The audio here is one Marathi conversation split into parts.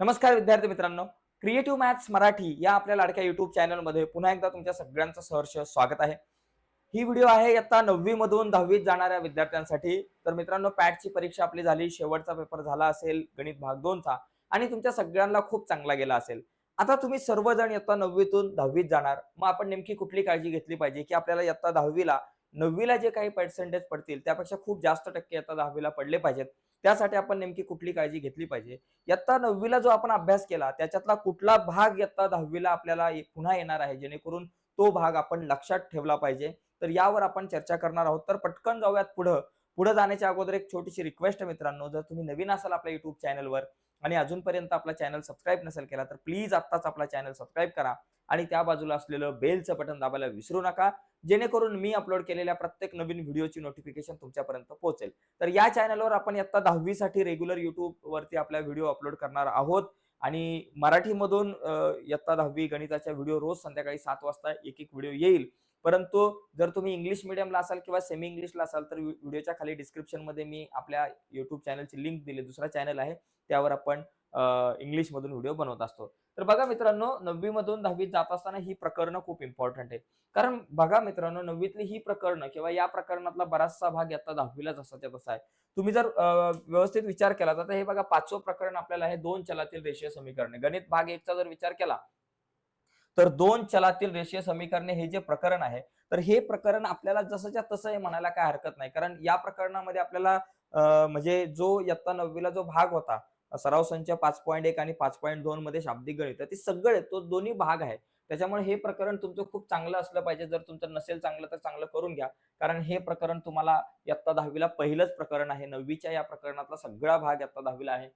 नमस्कार विद्यार्थी मित्रांनो. क्रिएटिव्ह मॅथ्स मराठी या आपल्या लाडक्या युट्यूब चॅनलमध्ये पुन्हा एकदा तुमच्या सगळ्यांचं सहर्ष स्वागत आहे. ही व्हिडिओ आहे इयत्ता नववी मधून दहावीत जाणाऱ्या विद्यार्थ्यांसाठी. तर मित्रांनो पॅटची परीक्षा आपली झाली शेवटचा पेपर झाला असेल गणित भाग दोनचा आणि तुमच्या सगळ्यांना खूप चांगला गेला असेल. आता तुम्ही सर्वजण इयत्ता नववीतून दहावीत जाणार. मग आपण नेमकी कुठली काळजी घेतली पाहिजे की आपल्याला इयत्ता दहावीला नववीला जे काही पर्सेंटेज पडतील त्यापेक्षा खूप जास्त टक्के इयत्ता दहावीला पडले पाहिजेत. त्यासाठी आपण नेमकी कुठली काळजी घेतली पाहिजे? इयत्ता नववीला जो आपण अभ्यास केला त्याच्यातला कुठला भाग इयत्ता दहावीला आपल्याला पुन्हा येणार आहे? जेणेकरून तो भाग आपण लक्षात ठेवला पाहिजे. तर यावर आपण चर्चा करणार आहोत. तर पटकन जाऊयात पुढं. पुढे जाण्याच्या अगोदर एक छोटीशी रिक्वेस्ट आहे मित्रांनो. जर तुम्ही नवीन असाल आपल्या युट्यूब चॅनलवर आणि अजूनपर्यंत आपला चॅनल सबस्क्राईब नसेल केला तर प्लीज आत्ताच आपला चॅनल सबस्क्राईब करा. आणि त्या बाजूला असलेलं बेलचं बटन दाबायला विसरू नका. जेणेकरून मी अपलोड केलेल्या प्रत्येक नवीन व्हिडिओची नोटिफिकेशन तुमच्यापर्यंत पोहोचेल. तर या चॅनलवर आपण इयत्ता दहावीसाठी रेग्युलर युट्यूब वरती आपला व्हिडिओ अपलोड करणार आहोत. आणि मराठीमधून इयत्ता दहावी गणिताच्या व्हिडिओ रोज संध्याकाळी सात वाजता एक एक व्हिडिओ येईल. परंतु जर तुम्ही इंग्लिश मिडियमला असाल किंवा सेमी इंग्लिशला असाल तर व्हिडिओच्या खाली डिस्क्रिप्शनमध्ये मी आपल्या युट्यूब चॅनलची लिंक दिली. दुसरा चॅनल आहे. त्यावर आपण इंग्लिश मधून व्हिडिओ बनवत असतो. तर बघा मित्रांनो नववी मधून दहावीत जात असताना ही प्रकरणं खूप इम्पॉर्टंट आहे कारण बघा मित्रांनो नववीतली ही प्रकरणं किंवा या प्रकरणातला बराचसा भाग आता दहावीला जसाच्या तसा आहे. तुम्ही जर व्यवस्थित विचार केला तर हे बघा पाचवं प्रकरण आपल्याला हे दोन चलातील रेषीय समीकरणे. गणित भाग एकचा जर विचार केला तर दोन चलातील रेषीय समीकरणे हे जे प्रकरण आहे तर हे प्रकरण आपल्याला जसंच्या तसं हे म्हणायला काय हरकत नाही. कारण या प्रकरणामध्ये आपल्याला म्हणजे जो इयत्ता नववीला जो भाग होता सराव संच पाच पॉईंट एक आणि पाच पॉईंट दोन मध्ये शाब्दिक गणित. ते सगळे तो दोन्ही भाग आहे. त्याच्यामुळे हे प्रकरण तुमचं खूप चांगलं असलं पाहिजे. जर तुमचं नसेल चांगलं तर चांगलं करून घ्या. कारण हे प्रकरण तुम्हाला इयत्ता दहावीला पहिलंच प्रकरण आहे. नववीच्या या प्रकरणातला सगळा भाग इयत्ता दहावीला आहे.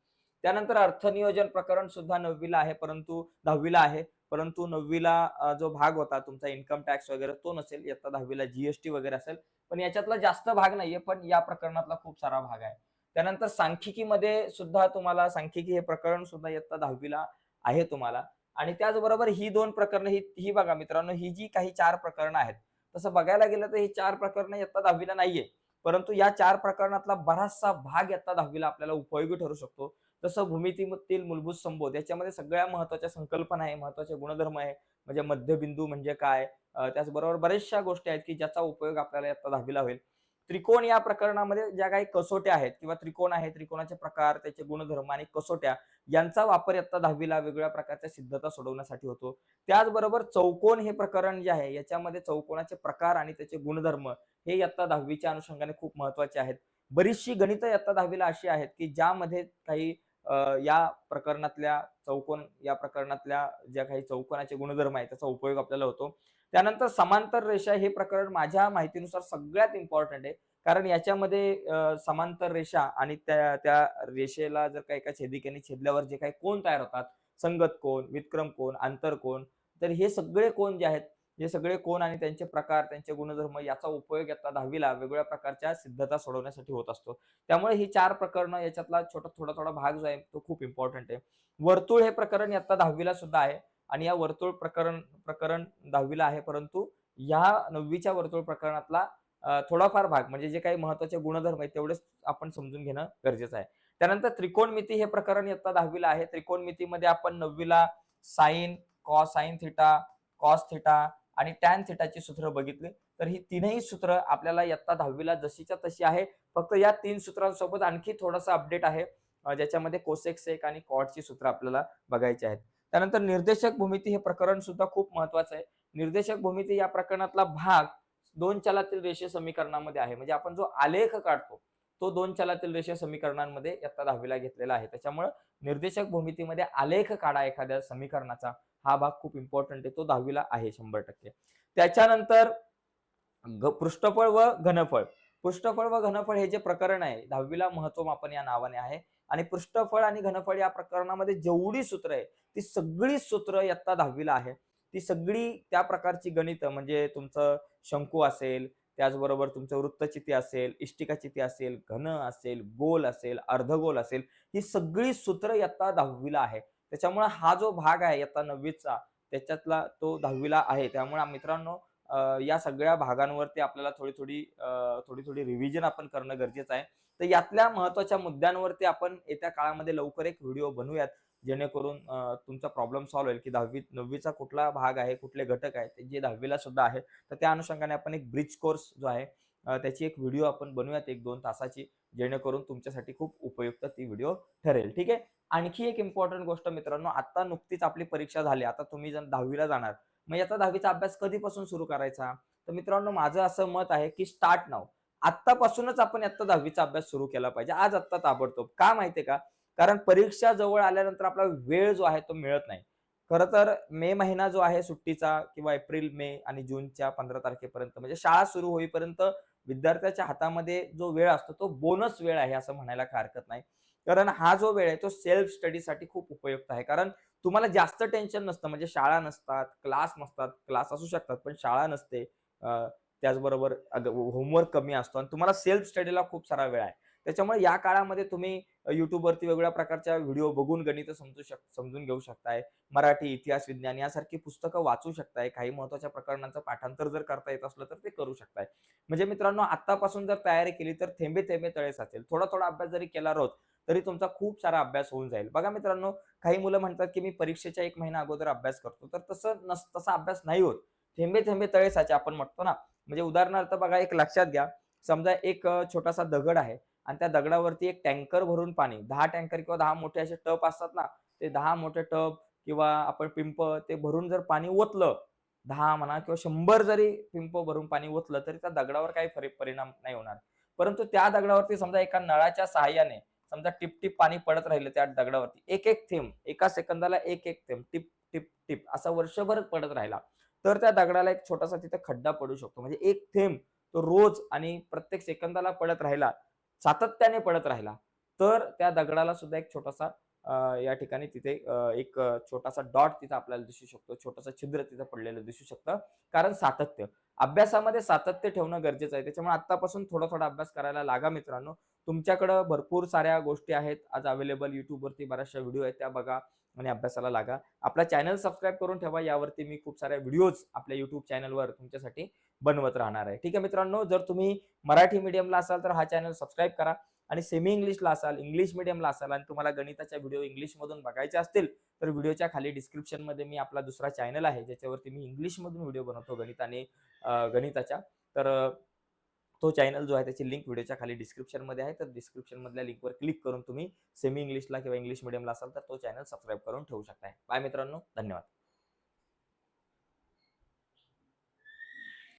त्यानंतर अर्थनियोजन प्रकरण सुद्धा नववीला आहे परंतु दहावीला आहे. परंतु नववीला जो भाग होता तुमचा इन्कम टॅक्स वगैरे तो नसेल. इयत्ता दहावीला जीएसटी वगैरे असेल. पण याच्यातला जास्त भाग नाहीये पण या प्रकरणातला खूप सारा भाग आहे. त्यानंतर सांख्यिकीमध्ये सुद्धा तुम्हाला सांख्यिकी हे प्रकरण सुद्धा इयत्ता दहावीला आहे तुम्हाला. आणि त्याचबरोबर ही दोन प्रकरणं ही ही बघा मित्रांनो ही जी काही चार प्रकरणं आहेत तसं बघायला गेलं तर ही चार प्रकरणं इयत्ता दहावीला नाहीये. परंतु या चार प्रकरणातला बराचसा भाग इयत्ता दहावीला आपल्याला उपयोगी ठरू शकतो. तसं भूमितीमधील मूलभूत संबोध याच्यामध्ये सगळ्या महत्त्वाच्या संकल्पना आहे महत्त्वाचे गुणधर्म आहे म्हणजे मध्यबिंदू म्हणजे काय? त्याचबरोबर बऱ्याचशा गोष्टी आहेत की ज्याचा उपयोग आपल्याला इयत्ता दहावीला होईल. त्रिकोण या प्रकरणामध्ये ज्या काही कसोट्या आहेत किंवा त्रिकोण आहे त्रिकोणाचे प्रकार त्याचे गुणधर्म आणि कसोट्या यांचा वापर आता दहावीला वेगवेगळ्या प्रकारच्या सिद्धता सोडवण्यासाठी होतो. त्याचबरोबर चौकोन हे प्रकरण जे आहे याच्यामध्ये चौकोनाचे प्रकार आणि त्याचे गुणधर्म हे इयत्ता दहावीच्या अनुषंगाने खूप महत्त्वाचे आहेत. बरीचशी गणित इयत्ता दहावीला अशी आहेत की ज्यामध्ये काही या प्रकरणातल्या चौकोन या प्रकरणातल्या ज्या काही चौकोनाचे गुणधर्म आहेत त्याचा उपयोग आपल्याला होतो. त्यानंतर समांतर रेषा हे प्रकरण माझ्या माहितीनुसार सगळ्यात इम्पॉर्टंट आहे. कारण याच्यामध्ये समांतर रेषा आणि त्या त्या रेषेला जर काही एका छेदिकेने छेदल्यावर जे काही कोण तयार होतात संगत कोण विक्रम कोण आंतर कोण तर हे सगळे कोण जे आहेत हे सगळे कोण आणि त्यांचे प्रकार त्यांचे गुणधर्म याचा उपयोग आता दहावीला वेगवेगळ्या प्रकारच्या सिद्धता सोडवण्यासाठी होत असतो. त्यामुळे ही चार प्रकरणं याच्यातला छोटा थोडा थोडा भाग जो आहे तो खूप इम्पॉर्टंट आहे. वर्तुळ हे प्रकरण आता दहावीला सुद्धा आहे. आणि या वर्तुळ प्रकरण प्रकरण दहावीला आहे परंतु या नववीच्या वर्तुळ प्रकरणातला थोडाफार भाग म्हणजे जे काही महत्त्वाचे गुणधर्म आहेत तेवढेच आपण समजून घेणं गरजेचं आहे. त्यानंतर त्रिकोणमिती हे प्रकरण इयत्ता दहावीला आहे. त्रिकोणमितीमध्ये आपण नववीला sine cos sine theta cos theta आणि टॅन थिटाची सूत्र बघितली. तर ही तीनही सूत्र आपल्याला इयत्ता दहावीला जशीच्या तशी आहे. फक्त या तीन सूत्रांसोबत आणखी थोडासा अपडेट आहे ज्याच्यामध्ये कोसेक सेक आणि कॉटची सूत्र आपल्याला बघायची आहेत. त्यानंतर निर्देशक भूमिती हे प्रकरण सुद्धा खूप महत्वाचं आहे. निर्देशक भूमिती या प्रकरणातला भाग दोन चलातील रेषीय समीकरणामध्ये आहे. म्हणजे आपण जो आलेख काढतो तो दोन चलातील रेषीय समीकरणांमध्ये इयत्ता दहावीला घेतलेला आहे. त्याच्यामुळे निर्देशक भूमितीमध्ये आलेख काढा एखाद्या समीकरणाचा. हा भाग खूप इम्पॉर्टंट आहे. तो दहावीला आहे शंभर टक्के. त्याच्यानंतर ग- पृष्ठफळ व घनफळ. पृष्ठफळ व घनफळ हे जे प्रकरण आहे दहावीला महत्वमापन या नावाने आहे. आणि पृष्ठफळ आणि घनफळ या प्रकरणामध्ये जेवढी सूत्र आहे ती सगळी सूत्र इयत्ता दहावीला आहे. ती सगळी त्या प्रकारची गणित म्हणजे तुमचं शंकू असेल त्याचबरोबर तुमचं वृत्तचिती असेल इष्टिकाचिती असेल घन असेल गोल असेल अर्धगोल असेल ही सगळी सूत्र इयत्ता दहावीला आहे. त्याच्यामुळे हा जो भाग आहे इयत्ता नववीचा त्याच्यातला तो दहावीला आहे. त्यामुळे मित्रांनो या सगळ्या भागांवरती आपल्याला थोडी थोडी थोडी थोडी रिव्हिजन आपण करणं गरजेचं आहे. तर यातल्या महत्त्वाच्या मुद्द्यांवरती आपण येत्या काळामध्ये लवकर एक व्हिडिओ बनवूयात जेणेकरून तुमचा प्रॉब्लेम सॉल्व्ह होईल. की दहावी नववीचा कुठला भाग आहे कुठले घटक आहेत ते जे दहावीला सुद्धा आहे तर त्या अनुषंगाने आपण एक ब्रिज कोर्स जो आहे त्याची एक व्हिडिओ आपण बनवूयात एक दोन तासाची जेणेकरून तुमच्यासाठी खूप उपयुक्त ती व्हिडिओ ठरेल. ठीक आहे? आणखी एक इम्पॉर्टंट गोष्ट मित्रांनो आता नुकतीच आपली परीक्षा झाली. आता तुम्ही जर दहावीला जाणार मग याचा दहावीचा अभ्यास कधीपासून सुरू करायचा? तर मित्रांनो माझं असं मत आहे की स्टार्ट नाव आत्तापासूनच आपण आता दहावीचा अभ्यास सुरू केला पाहिजे. आज आत्ता ताबडतोब. का माहितीये का? कारण परीक्षा जवळ आल्यानंतर आपला वेळ जो आहे तो मिळत नाही. खरं तर मे महिना जो आहे सुट्टीचा किंवा एप्रिल मे आणि जूनच्या पंधरा तारखेपर्यंत म्हणजे शाळा सुरू होईपर्यंत विद्यार्थ्याच्या हातामध्ये जो वेळ असतो तो बोनस वेळ आहे असं म्हणायला हरकत नाही. कारण हा जो वेळ आहे तो सेल्फ स्टडीसाठी खूप उपयुक्त आहे. कारण तुम्हाला जास्त टेन्शन नसतं. म्हणजे शाळा नसतात क्लास नसतात. क्लास असू शकतात पण शाळा नसते. त्याचबरोबर होमवर्क कमी असतो आणि तुम्हाला सेल्फ स्टडीला खूप सारा वेळ आहे. त्याच्यामुळे या काळामध्ये तुम्ही युट्यूबवरती वेगवेगळ्या प्रकारच्या व्हिडिओ बघून गणित समजू शक समजून घेऊ शकताय. मराठी इतिहास विज्ञान यासारखी पुस्तकं वाचू शकताय. काही महत्त्वाच्या प्रकरणांचं पाठांतर जर करता येत असलं तर ते करू शकताय. म्हणजे मित्रांनो आतापासून जर तयारी केली तर थेंबे थेंबे तळे साचेल. थोडा थोडा अभ्यास जरी केला रोज तरी तुमचा खूप सारा अभ्यास होऊन जाईल. बघा मित्रांनो काही मुलं म्हणतात की मी परीक्षेच्या एक महिना अगोदर अभ्यास करतो. तर तसं नस तसा अभ्यास नाही होत. थेंबे थेंबे तळे साचे आपण म्हणतो ना. म्हणजे उदाहरणार्थ बघा एक लक्षात घ्या. समजा एक छोटासा दगड आहे आणि त्या दगडावरती एक टँकर भरून पाणी दहा टँकर किंवा दहा मोठे असे टप असतात ना ते दहा मोठे टप किंवा आपण पिंप ते भरून जर पाणी ओतलं दहा म्हणा किंवा शंभर जरी पिंप भरून पाणी ओतलं तरी त्या दगडावर काही फरक परिणाम नाही होणार. परंतु त्या दगडावरती समजा एका नळाच्या सहाय्याने समजा टिप टिप पाणी पडत राहिलं त्या दगडावरती. एक एक थेंब एका सेकंदाला एक एक थेंब टिप टिप टिप असा वर्षभर पडत राहिला. तर त्या दगडाला एक छोटासा तिथे खड्डा पडू शकतो. म्हणजे एक थेंब तो रोज आणि प्रत्येक सेकंदाला पडत राहिला सातत्याने पडत राहिला तर त्या दगडाला सुद्धा एक छोटासा या ठिकाणी तिथे एक छोटासा डॉट तिथे आपल्याला दिसू शकतो. छोटासा छिद्र तिथे पडलेलं दिसू शकतं. कारण सातत्य. अभ्यासामध्ये सातत्य ठेवणं गरजेचं आहे. त्याच्यामुळे आतापासून थोडा थोडा अभ्यास करायला लागा मित्रांनो. तुमच्याकडं भरपूर साऱ्या गोष्टी आहेत. आज अवेलेबल युट्यूबवरती बऱ्याचशा व्हिडिओ आहेत त्या बघा आणि अभ्यासाला लागा. आपला चॅनल सबस्क्राईब करून ठेवा. यावरती मी खूप साऱ्या व्हिडिओज आपल्या युट्यूब चॅनलवर तुमच्यासाठी बनवत राहणार आहे. ठीक आहे मित्रांनो जर तुम्ही मराठी मीडियमला असाल तर हा चॅनल सबस्क्राईब करा आणि सेमी इंग्लिशला असाल इंग्लिश मीडियमला असाल आणि तुम्हाला गणिताच्या व्हिडिओ इंग्लिशमधून बघायचे असतील तर व्हिडिओच्या खाली डिस्क्रिप्शनमध्ये मी आपला दुसरा चॅनल आहे. ज्याच्यावरती मी इंग्लिशमधून व्हिडिओ बनवतो गणित आणि गणिताच्या. तर तो चॅनल जो आहे त्याची लिंक व्हिडिओच्या खाली डिस्क्रिप्शनमध्ये आहे. तर डिस्क्रिप्शन मधल्या लिंकवर क्लिक करून तुम्ही सेमी इंग्लिशला किंवा इंग्लिश मिडियमला असाल तर तो चॅनल सबस्क्राईब करून ठेवू शकताय. बाय मित्रांनो धन्यवाद.